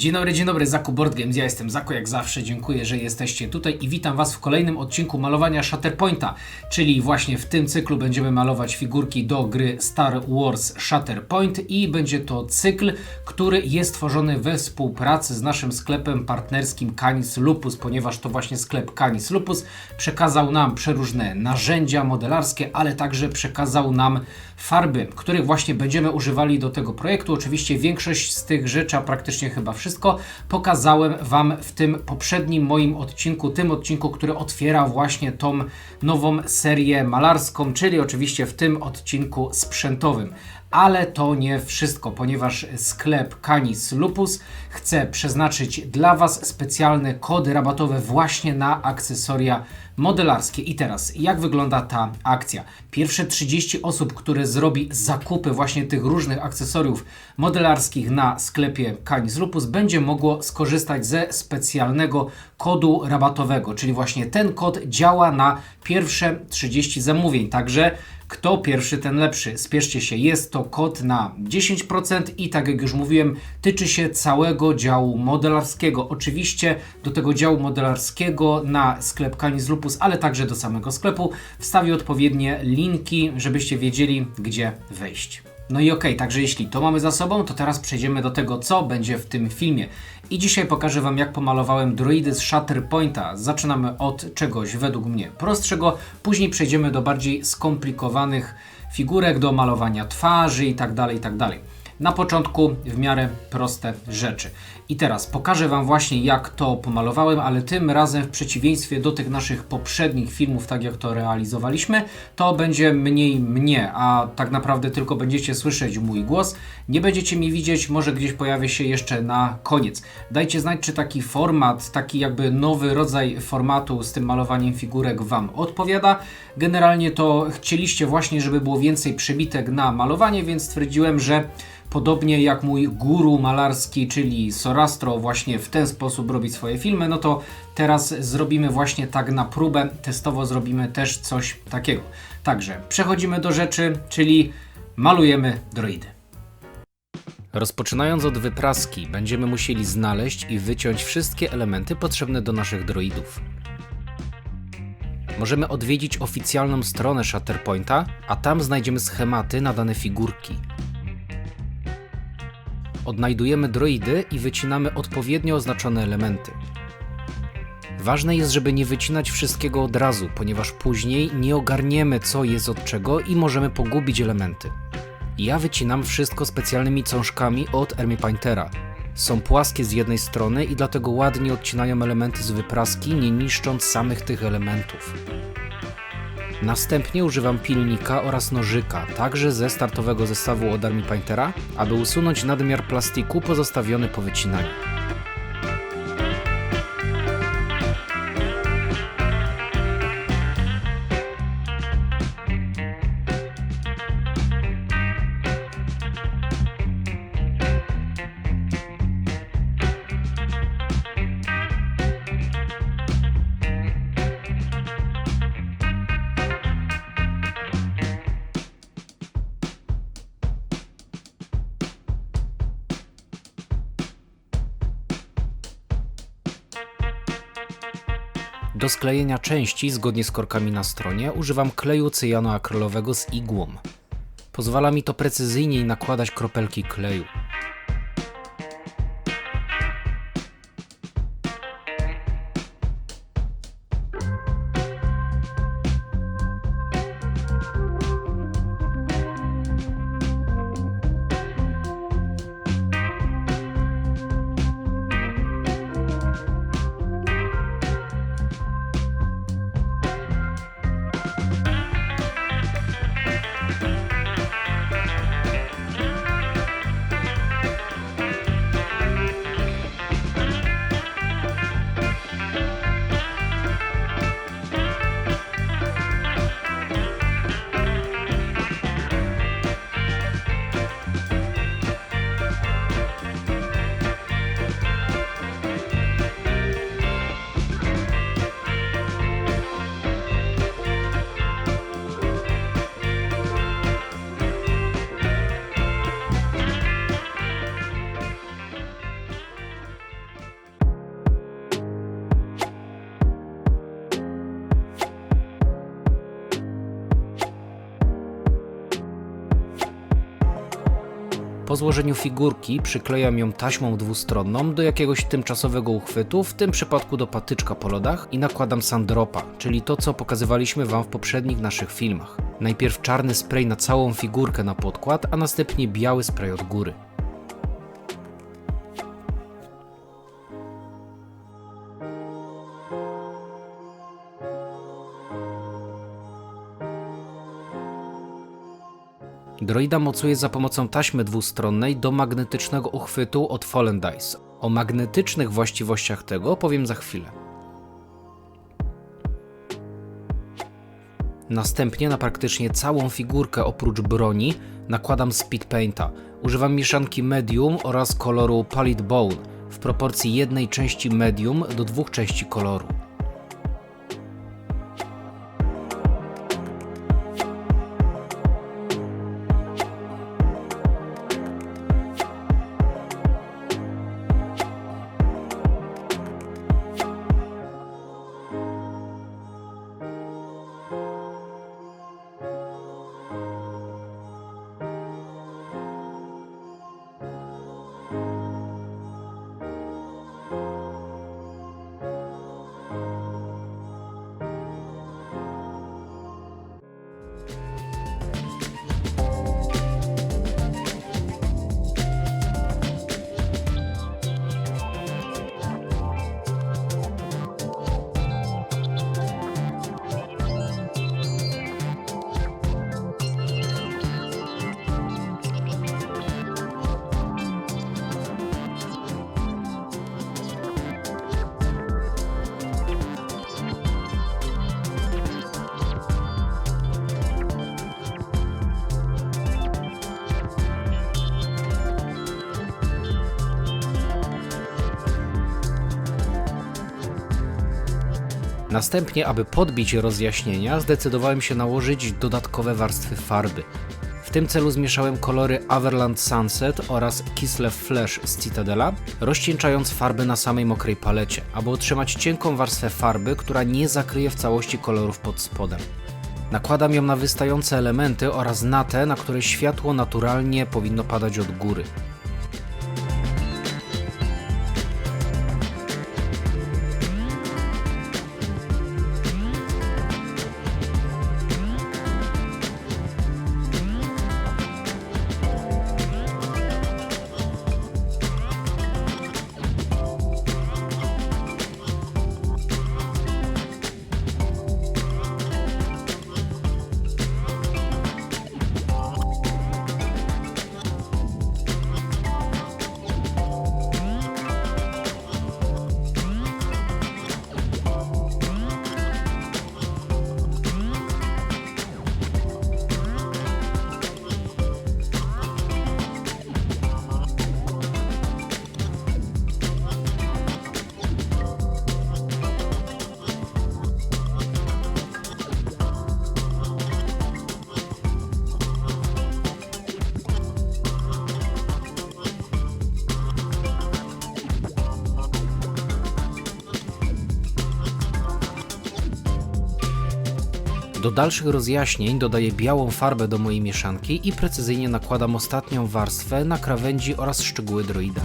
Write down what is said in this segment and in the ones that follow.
Dzień dobry, dzień dobry, Zaku Board Games. Ja jestem Zaku, jak zawsze. Dziękuję, że jesteście tutaj i witam Was w kolejnym odcinku malowania Shatterpointa, czyli właśnie w tym cyklu będziemy malować figurki do gry Star Wars Shatterpoint i będzie to cykl, który jest tworzony we współpracy z naszym sklepem partnerskim Canis Lupus, ponieważ to właśnie sklep Canis Lupus przekazał nam przeróżne narzędzia modelarskie, ale także przekazał nam farby, których właśnie będziemy używali do tego projektu. Oczywiście większość z tych rzeczy, a praktycznie chyba wszystko, pokazałem Wam w tym poprzednim moim odcinku, tym odcinku, który otwiera właśnie tą nową serię malarską, czyli oczywiście w tym odcinku sprzętowym. Ale to nie wszystko, ponieważ sklep Canis Lupus chce przeznaczyć dla Was specjalne kody rabatowe właśnie na akcesoria modelarskie. I teraz, jak wygląda ta akcja? Pierwsze 30 osób, które zrobi zakupy właśnie tych różnych akcesoriów modelarskich na sklepie Canis Lupus, będzie mogło skorzystać ze specjalnego kodu rabatowego, czyli właśnie ten kod działa na pierwsze 30 zamówień. Także kto pierwszy, ten lepszy. Spieszcie się, jest to kod na 10% i tak jak już mówiłem, tyczy się całego działu modelarskiego. Oczywiście do tego działu modelarskiego na sklep Canis Lupus, ale także do samego sklepu wstawię odpowiednie linki, żebyście wiedzieli, gdzie wejść. No i okej, także jeśli to mamy za sobą, to teraz przejdziemy do tego, co będzie w tym filmie. I dzisiaj pokażę Wam, jak pomalowałem droidy z Shatterpointa. Zaczynamy od czegoś według mnie prostszego, później przejdziemy do bardziej skomplikowanych figurek, do malowania twarzy i tak dalej, tak dalej. Na początku w miarę proste rzeczy. I teraz pokażę Wam właśnie jak to pomalowałem, ale tym razem w przeciwieństwie do tych naszych poprzednich filmów, tak jak to realizowaliśmy, to będzie mniej mnie, a tak naprawdę tylko będziecie słyszeć mój głos. Nie będziecie mnie widzieć, może gdzieś pojawię się jeszcze na koniec. Dajcie znać, czy taki format, taki jakby nowy rodzaj formatu z tym malowaniem figurek Wam odpowiada. Generalnie to chcieliście właśnie, żeby było więcej przebitek na malowanie, więc stwierdziłem, że podobnie jak mój guru malarski, czyli Sorastro, właśnie w ten sposób robi swoje filmy, no to teraz zrobimy właśnie tak na próbę, testowo zrobimy też coś takiego. Także przechodzimy do rzeczy, czyli malujemy droidy. Rozpoczynając od wypraski, będziemy musieli znaleźć i wyciąć wszystkie elementy potrzebne do naszych droidów. Możemy odwiedzić oficjalną stronę Shatterpointa, a tam znajdziemy schematy na dane figurki. Odnajdujemy droidy i wycinamy odpowiednio oznaczone elementy. Ważne jest, żeby nie wycinać wszystkiego od razu, ponieważ później nie ogarniemy co jest od czego i możemy pogubić elementy. Ja wycinam wszystko specjalnymi cążkami od Ermi Paintera. Są płaskie z jednej strony i dlatego ładnie odcinają elementy z wypraski, nie niszcząc samych tych elementów. Następnie używam pilnika oraz nożyka, także ze startowego zestawu od Army Paintera, aby usunąć nadmiar plastiku pozostawiony po wycinaniu. Do sklejenia części, zgodnie z korkami na stronie, używam kleju cyjanoakrylowego z igłą. Pozwala mi to precyzyjniej nakładać kropelki kleju. Złożeniu figurki przyklejam ją taśmą dwustronną do jakiegoś tymczasowego uchwytu, w tym przypadku do patyczka po lodach i nakładam sandropa, czyli to co pokazywaliśmy Wam w poprzednich naszych filmach. Najpierw czarny spray na całą figurkę na podkład, a następnie biały spray od góry. Droida mocuje za pomocą taśmy dwustronnej do magnetycznego uchwytu od Fallen Dice. O magnetycznych właściwościach tego powiem za chwilę. Następnie na praktycznie całą figurkę oprócz broni nakładam speed painta. Używam mieszanki medium oraz koloru Pallid Bone w proporcji jednej części medium do dwóch części koloru. Następnie, aby podbić rozjaśnienia, zdecydowałem się nałożyć dodatkowe warstwy farby. W tym celu zmieszałem kolory Averland Sunset oraz Kislev Flash z Citadela, rozcieńczając farby na samej mokrej palecie, aby otrzymać cienką warstwę farby, która nie zakryje w całości kolorów pod spodem. Nakładam ją na wystające elementy oraz na te, na które światło naturalnie powinno padać od góry. Do dalszych rozjaśnień dodaję białą farbę do mojej mieszanki i precyzyjnie nakładam ostatnią warstwę na krawędzi oraz szczegóły droida.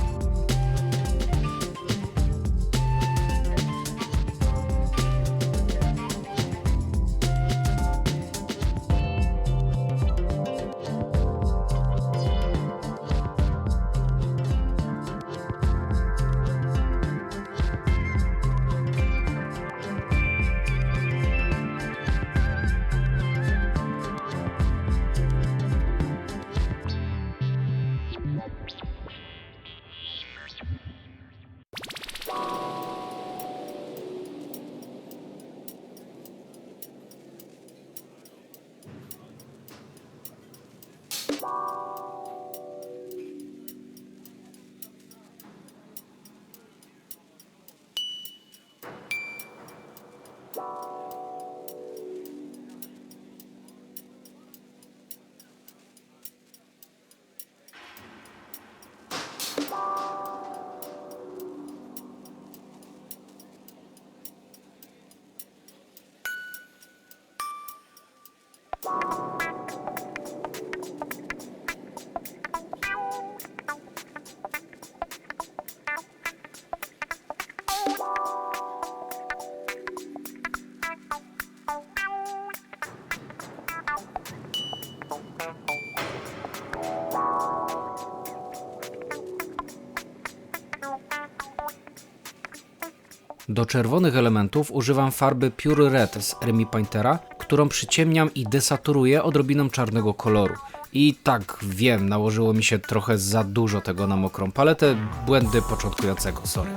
Do czerwonych elementów używam farby Pure Red z Remy Paintera, którą przyciemniam i desaturuję odrobiną czarnego koloru. I tak wiem, nałożyło mi się trochę za dużo tego na mokrą paletę, błędy początkującego, sorry.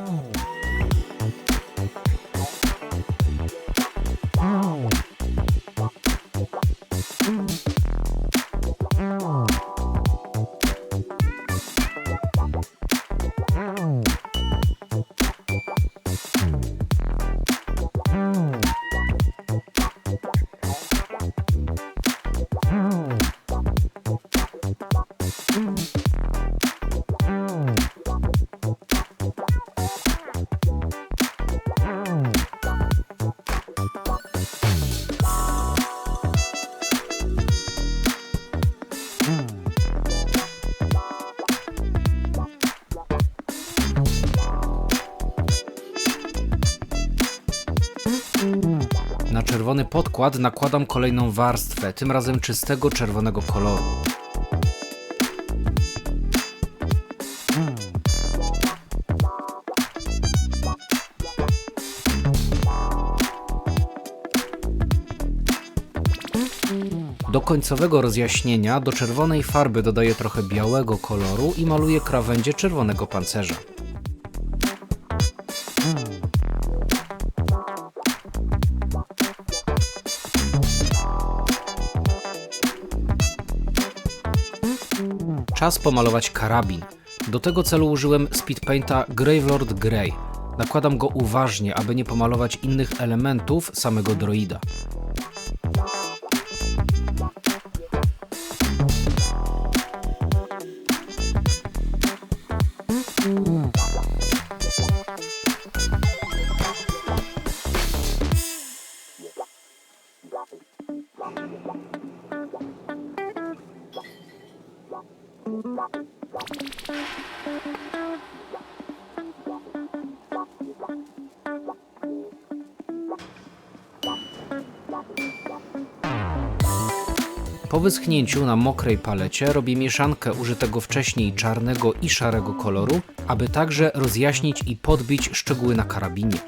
Czerwony podkład nakładam kolejną warstwę, tym razem czystego czerwonego koloru. Do końcowego rozjaśnienia do czerwonej farby dodaję trochę białego koloru i maluję krawędzie czerwonego pancerza. Czas pomalować karabin. Do tego celu użyłem Speedpainta Gravelord Grey. Nakładam go uważnie, aby nie pomalować innych elementów samego droida. Po wyschnięciu na mokrej palecie robię mieszankę użytego wcześniej czarnego i szarego koloru, aby także rozjaśnić i podbić szczegóły na karabinie.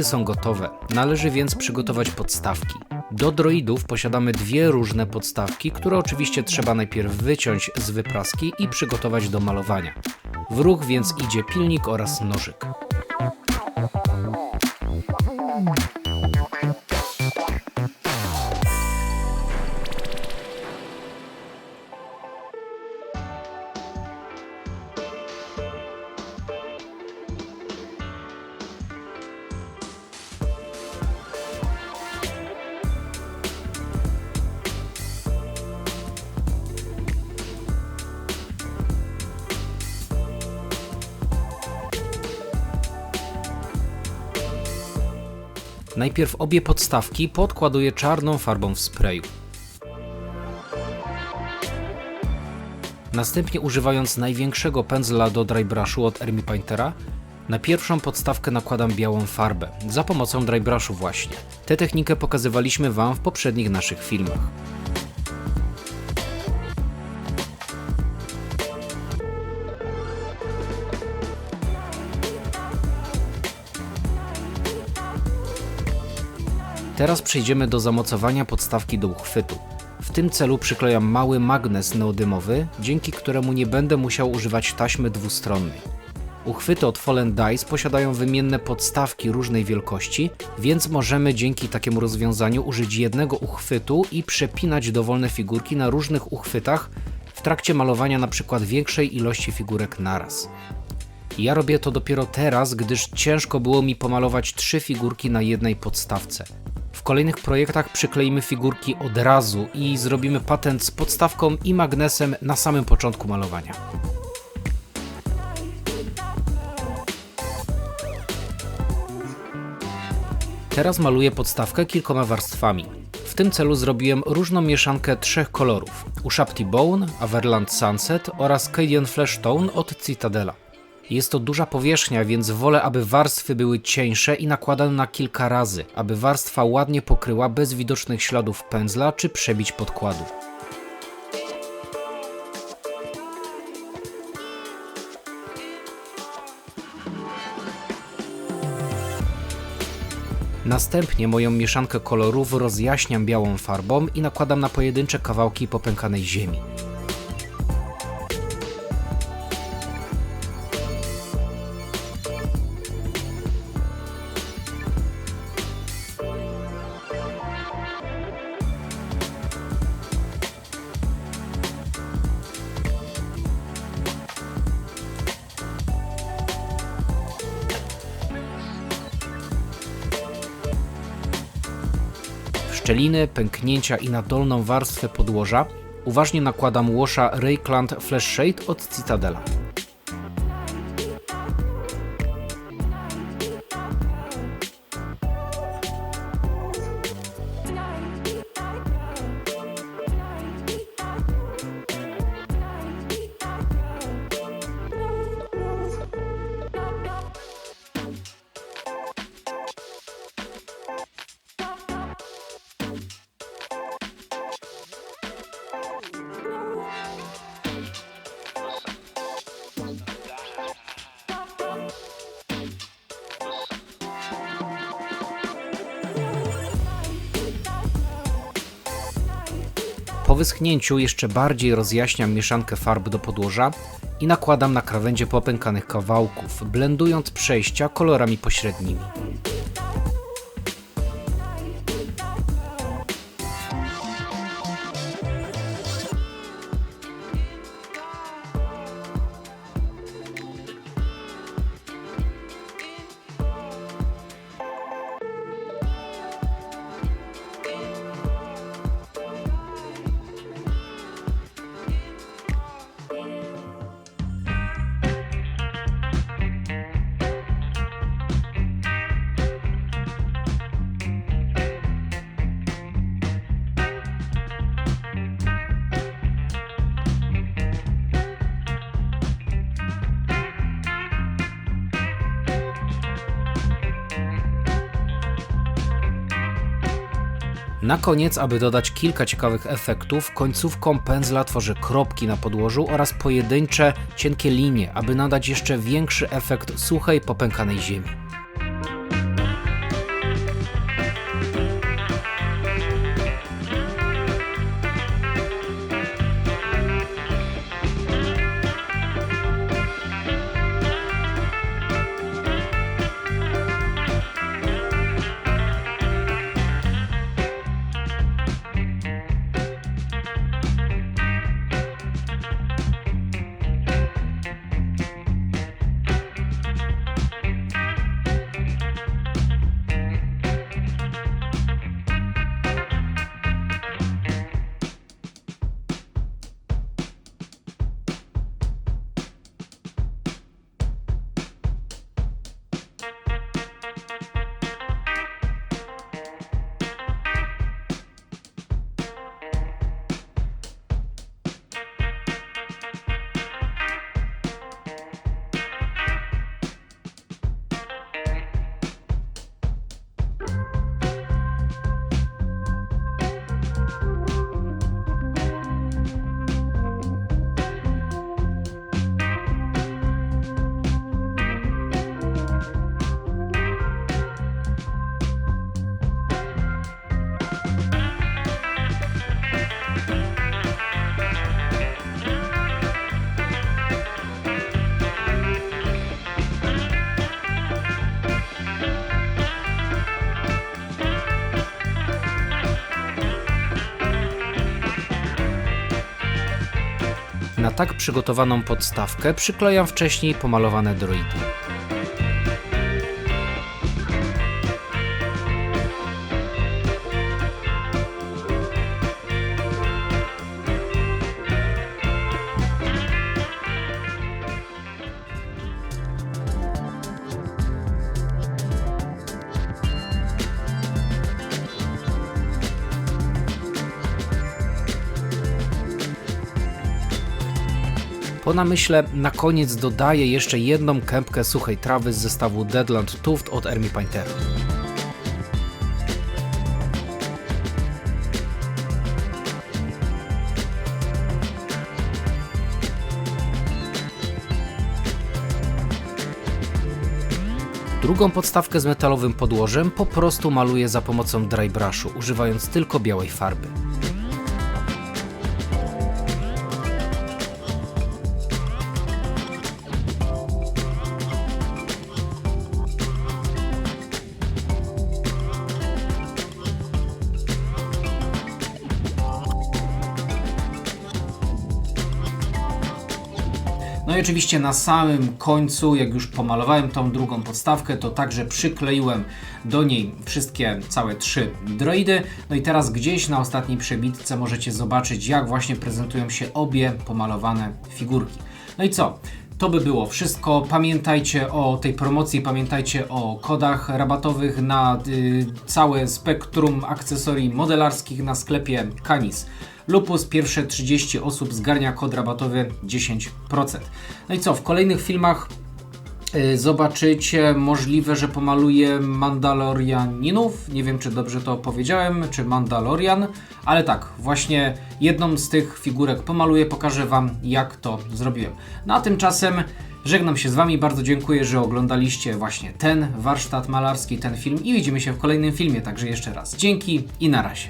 Droidy są gotowe, należy więc przygotować podstawki. Do droidów posiadamy dwie różne podstawki, które oczywiście trzeba najpierw wyciąć z wypraski i przygotować do malowania. W ruch więc idzie pilnik oraz nożyk. Najpierw obie podstawki podkładuję czarną farbą w sprayu. Następnie używając największego pędzla do dry brushu od Ermi Paintera, na pierwszą podstawkę nakładam białą farbę, za pomocą dry brushu właśnie. Tę technikę pokazywaliśmy Wam w poprzednich naszych filmach. Teraz przejdziemy do zamocowania podstawki do uchwytu. W tym celu przyklejam mały magnes neodymowy, dzięki któremu nie będę musiał używać taśmy dwustronnej. Uchwyty od Fallen Dice posiadają wymienne podstawki różnej wielkości, więc możemy dzięki takiemu rozwiązaniu użyć jednego uchwytu i przepinać dowolne figurki na różnych uchwytach w trakcie malowania np. większej ilości figurek naraz. Ja robię to dopiero teraz, gdyż ciężko było mi pomalować trzy figurki na jednej podstawce. W kolejnych projektach przykleimy figurki od razu i zrobimy patent z podstawką i magnesem na samym początku malowania. Teraz maluję podstawkę kilkoma warstwami. W tym celu zrobiłem różną mieszankę trzech kolorów: Ushapti Bone, Averland Sunset oraz Cadian Flash Tone od Citadela. Jest to duża powierzchnia, więc wolę, aby warstwy były cieńsze i nakładane na kilka razy, aby warstwa ładnie pokryła bez widocznych śladów pędzla czy przebić podkładu. Następnie moją mieszankę kolorów rozjaśniam białą farbą i nakładam na pojedyncze kawałki popękanej ziemi. Pęknięcia i na dolną warstwę podłoża uważnie nakładam łosza Raycland Flash Shade od Citadela. Wyschnięciu jeszcze bardziej rozjaśniam mieszankę farb do podłoża i nakładam na krawędzie popękanych kawałków, blendując przejścia kolorami pośrednimi. Na koniec, aby dodać kilka ciekawych efektów, końcówką pędzla tworzę kropki na podłożu oraz pojedyncze, cienkie linie, aby nadać jeszcze większy efekt suchej, popękanej ziemi. Przygotowaną podstawkę przyklejam wcześniej pomalowane droidy. Po namyśle na koniec dodaję jeszcze jedną kępkę suchej trawy z zestawu Deadland Tuft od Ermi Paintera. Drugą podstawkę z metalowym podłożem po prostu maluję za pomocą dry brushu, używając tylko białej farby. Oczywiście na samym końcu, jak już pomalowałem tą drugą podstawkę, to także przykleiłem do niej wszystkie całe trzy droidy. No i teraz gdzieś na ostatniej przebitce możecie zobaczyć, jak właśnie prezentują się obie pomalowane figurki. No i co? To by było wszystko. Pamiętajcie o tej promocji, pamiętajcie o kodach rabatowych na y, całe spektrum akcesorii modelarskich na sklepie Canis. Lupus pierwsze 30 osób zgarnia kod rabatowy 10%. No i co, w kolejnych filmach zobaczycie możliwe, że pomaluję Mandalorianinów. Nie wiem, czy dobrze to powiedziałem, czy Mandalorian, ale tak, właśnie jedną z tych figurek pomaluję, pokażę Wam, jak to zrobiłem. No a tymczasem żegnam się z Wami, bardzo dziękuję, że oglądaliście właśnie ten warsztat malarski, ten film i widzimy się w kolejnym filmie, także jeszcze raz dzięki i na razie.